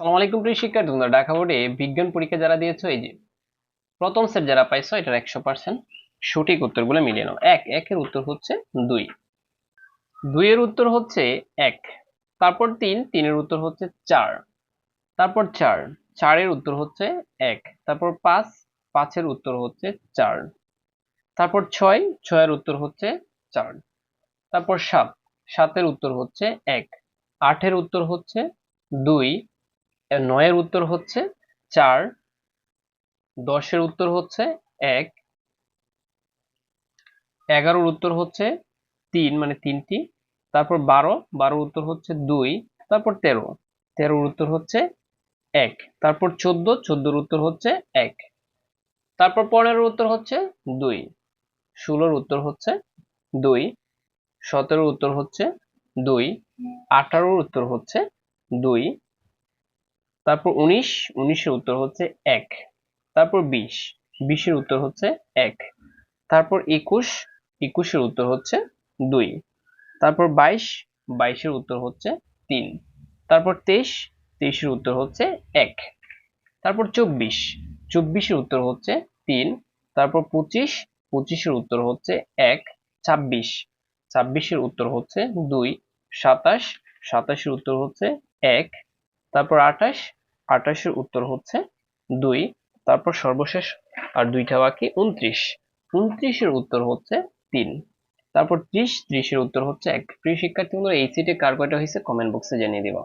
সালাম আলাইকুম প্রিয় শিক্ষার্থী তোমরা ঢাকা বোর্ডে বিজ্ঞান পরীক্ষা যারা দিয়েছ, এই যে প্রথম সেট যারা পাইছো, এটার একশো পার্সেন্ট সঠিক উত্তরগুলো মিলিয়ে নাও। এক, একের উত্তর হচ্ছে দুই। দুইয়ের উত্তর হচ্ছে এক। তারপর তিন, তিনের উত্তর হচ্ছে চার। তারপর চার, চারের উত্তর হচ্ছে এক। তারপর পাঁচ, পাঁচের উত্তর হচ্ছে চার। তারপর ছয়, ছয়ের উত্তর হচ্ছে চার। তারপর সাত, সাতের উত্তর হচ্ছে এক। আটের উত্তর হচ্ছে দুই। নয়ের উত্তর হচ্ছে চার দশের উত্তর হচ্ছে এক এগারোর উত্তর হচ্ছে তিন মানে তিনটি তারপর বারো বারোর উত্তর হচ্ছে দুই তারপর তেরো তেরোর উত্তর হচ্ছে এক তারপর চোদ্দ চোদ্দোর উত্তর হচ্ছে এক তারপর পনেরোর উত্তর হচ্ছে দুই ষোলোর উত্তর হচ্ছে দুই সতেরোর উত্তর হচ্ছে দুই আঠারোর উত্তর হচ্ছে দুই তারপর উনিশ, উনিশের উত্তর হচ্ছে এক। তারপর বিশ, বিশের উত্তর হচ্ছে এক। তারপর একুশ, একুশের উত্তর হচ্ছে দুই। তারপর বাইশ, বাইশের উত্তর হচ্ছে তিন। তারপর তেইশ, তেইশের উত্তর হচ্ছে এক। তারপর চব্বিশ, চব্বিশের উত্তর হচ্ছে তিন। তারপর পঁচিশ, পঁচিশের উত্তর হচ্ছে এক। ছাব্বিশ, ছাব্বিশের উত্তর হচ্ছে দুই। সাতাশ, সাতাশের উত্তর হচ্ছে এক। তারপর আঠাশ আঠাশের উত্তর হচ্ছে দুই, তারপর সর্বশেষ আর দুইটা বাকি উনত্রিশ। উনত্রিশের উত্তর হচ্ছে তিন, তারপর ত্রিশ, ত্রিশের উত্তর হচ্ছে এক। প্রিয় শিক্ষার্থী বন্ধুরা এই সিটে কার কয়টা হয়েছে? কমেন্ট বক্সে জানিয়ে দিবা।